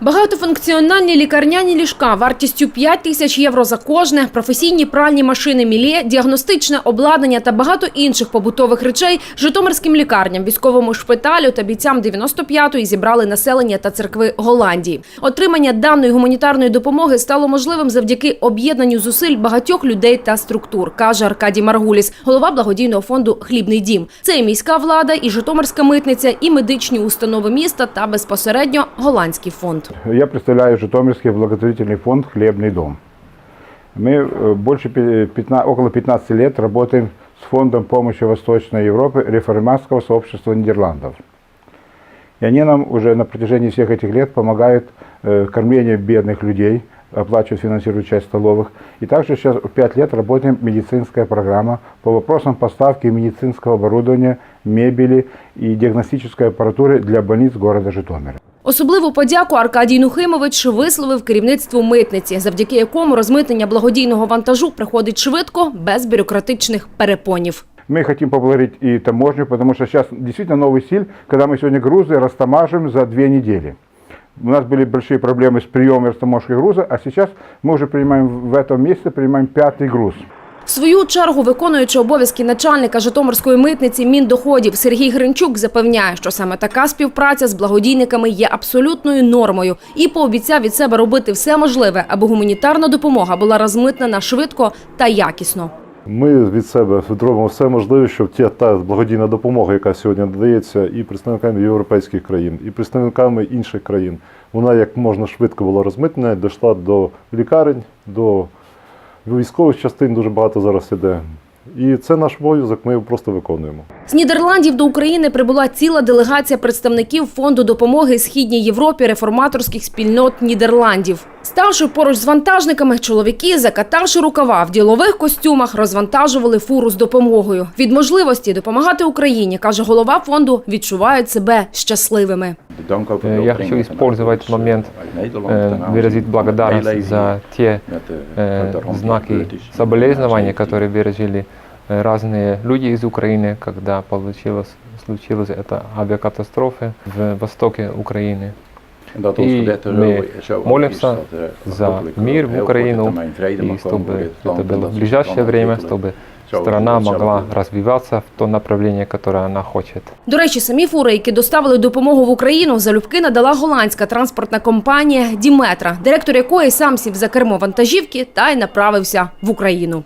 Багатофункціональні лікарняні ліжка вартістю 5 тисяч євро за кожне, професійні пральні машини Мілє, діагностичне обладнання та багато інших побутових речей житомирським лікарням, військовому шпиталю та бійцям 95-ї зібрали населення та церкви Голландії. Отримання даної гуманітарної допомоги стало можливим завдяки об'єднанню зусиль багатьох людей та структур, каже Аркадій Маргуліс, голова благодійного фонду Хлібний дім. Це і міська влада, і Житомирська митниця, і медичні установи міста та безпосередньо голландський фонд. Я представляю Житомирский благотворительный фонд «Хлебный дом». Мы э, больше пи- 15, около 15 лет работаем с фондом помощи Восточной Европы реформатского сообщества Нидерландов. И они нам уже на протяжении всех этих лет помогают э, кормлению бедных людей, оплачивают, финансируют часть столовых. И также сейчас 5 лет работаем медицинская программа по вопросам поставки медицинского оборудования, мебели и диагностической аппаратуры для больниц города Житомира. Особливу подяку Аркадій Нухимович висловив керівництву митниці, завдяки якому розмитнення благодійного вантажу приходить швидко, без бюрократичних перепонів. Мы хотим поблагодарить и таможню, потому что сейчас действительно новый стиль, когда мы сегодня грузы растамаживаем за две недели. У нас были большие проблемы с приемом и растаможкой груза, а сейчас мы уже принимаем в этом месяце принимаем пятый груз. В свою чергу, виконуючи обов'язки начальника Житомирської митниці Міндоходів Сергій Гринчук запевняє, що саме така співпраця з благодійниками є абсолютною нормою і пообіцяв від себе робити все можливе, аби гуманітарна допомога була розмитнена швидко та якісно. Ми від себе робимо все можливе, щоб та благодійна допомога, яка сьогодні надається і представниками європейських країн, і представниками інших країн, вона як можна швидко була розмитнена, дійшла до лікарень, до військових частин дуже багато зараз іде. І це наш обов'язок, ми його просто виконуємо. З Нідерландів до України прибула ціла делегація представників фонду допомоги Східній Європі реформаторських спільнот Нідерландів. Ставши поруч з вантажниками, чоловіки, закатавши рукава в ділових костюмах, розвантажували фуру з допомогою. Від можливості допомагати Україні, каже голова фонду, відчувають себе щасливими. Э, Я хочу использовать момент, э, выразить благодарность за те э, знаки соболезнования, которые выразили э, разные люди из Украины, когда получилось, случилась эта авиакатастрофа в востоке Украины. И мы молимся за мир в Украину, и чтобы это было в ближайшее время, чтобы страна могла развиваться в то направление, которое она хочет. До речі, самі фури, які доставили допомогу в Україну, залюбки надала голландська транспортна компанія Діметра, директор якої сам сів за кермо вантажівки та й направився в Україну.